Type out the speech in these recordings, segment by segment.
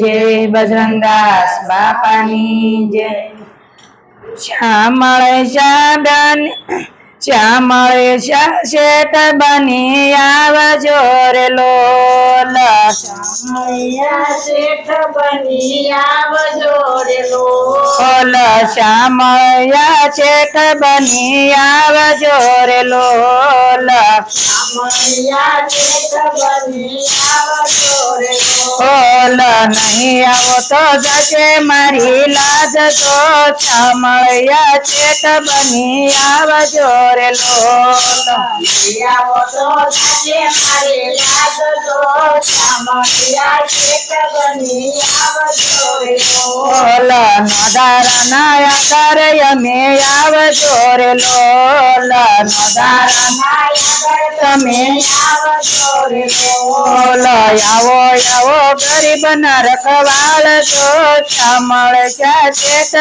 જય બજરંગદાસ બાપાની જય શ્યામળે શાબન શ્યામળે શા- શેઠ બની આવજો રે લોલ. ઓલ શ્યામળિયા શેઠ બની આવજો રે લોલ મૈયા ઓલ નહીં આવો તો જશે મારી લાજ તો શ્યામળિયા ચેત બની આવજો રે આવો તો જાજે મારે લાગજો. શામળિયા શેઠ બની આવજો રે. નદારા ના કરે અમે આવજો રે લોલ નદારા માયા તમે આવજો રે લોલ. આવો આવો ગરીબ ના રખવાળ જો શામળ ચેત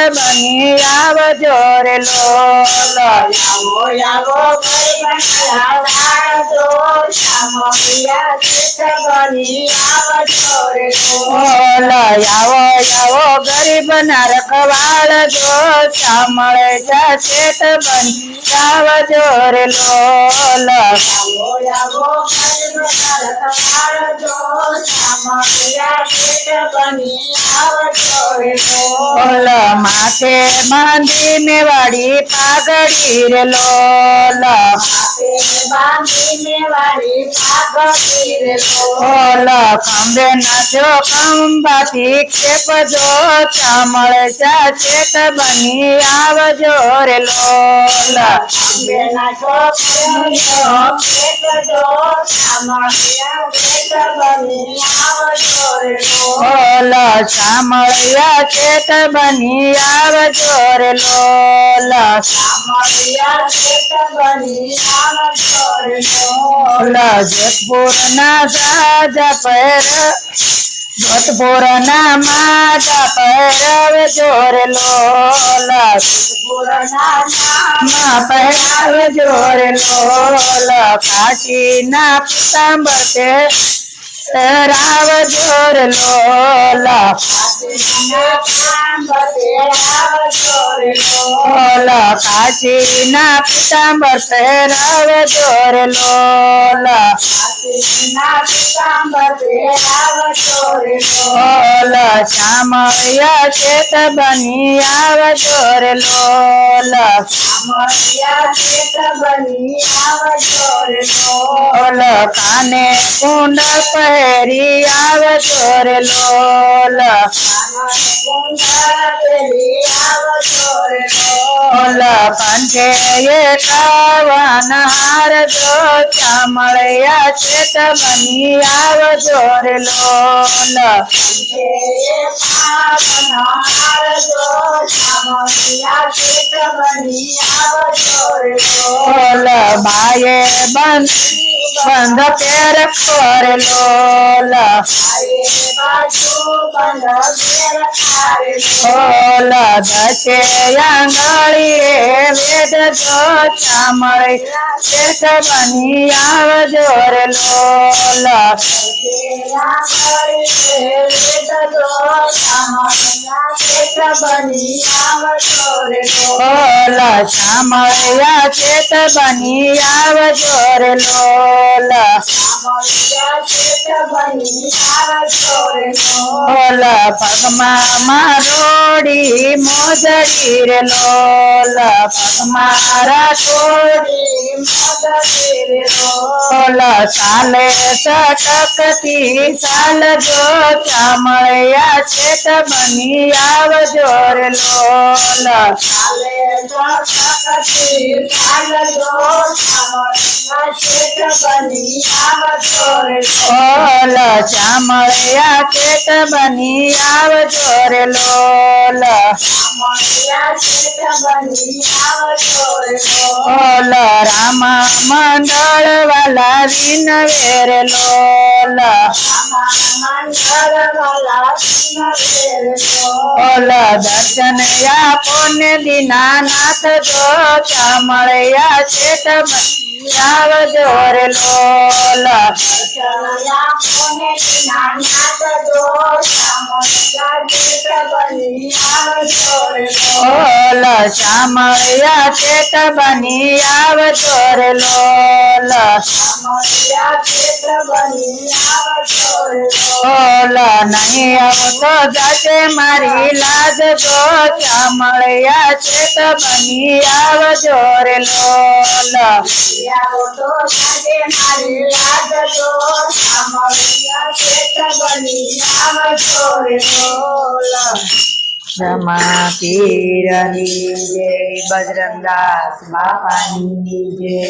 બની આવજો રે ગરીબના આવો આવો ગરીબ ના રખવાળ જો શામળ ચેત બની આવજો રે લોલ. ઓલ માથે બાંધીને વાડી પાઘડી રે લોલ બાંધીને વાળી પાઘડી રે લોલ. ખંભે નાચો ખંભાથી ખેપજો, ચામળ ચાચેત બની આવજો રે લોલ બેના છોકરીઓ ખેતજો. શામળિયા શેઠ બની આવજો રે લોલ. ઓલ શામળિયા શેઠ બની આવજો રે. જતપુર ના સાજા પર જતપુર ના માજા પહેરાવે જોરે લોલા માં પહેરાવે જોરે લોલ કાશી ના પીતાંબર છે. રાવ જોર લોલ લોલ કાશી ના પિતાંબર પહેરાવે જોરે લોલ. શ્યામયા શેત બની આવ રે લોલ. ઓલ કાને કુંડ પહેરી આવજો રે લોલ એકાવન હાર જો શ્યામળિયા શેત બની આવજો રે લોલ બાયે બંધ બંધ પેર ખોરે લોલ ઓલ દશે આંગળીએ વેદ જો ચામળે શેઠ બની આવજો રે લોલ. ઓલ ચામળિયા શેઠ બની આવજો રે લોલ. ઓલ મારોડી મોજડી રે લોલ પગમાં રાઠોડી ઓલ ચાલે સટકતી સાલ જો ચામળિયા શેઠ બની આવજો રે લોલ. ઓલ ચામળિયા શેઠ બની આવજો રે લોલ. ઓલ રામ મંડળ વાલા દિન રે લોલ. ઓલ દર્શન આપો ને દીનાનાથ જો ચામળિયા શેઠ બની આવજો રે લોલ સામળિયા જેઠ બની આવજો મારી લાજ જો ચા મળ્યા છે તો તો બની આવજો રે લોલ રમા પીરની જય બજરંગદાસ બાપાની જય.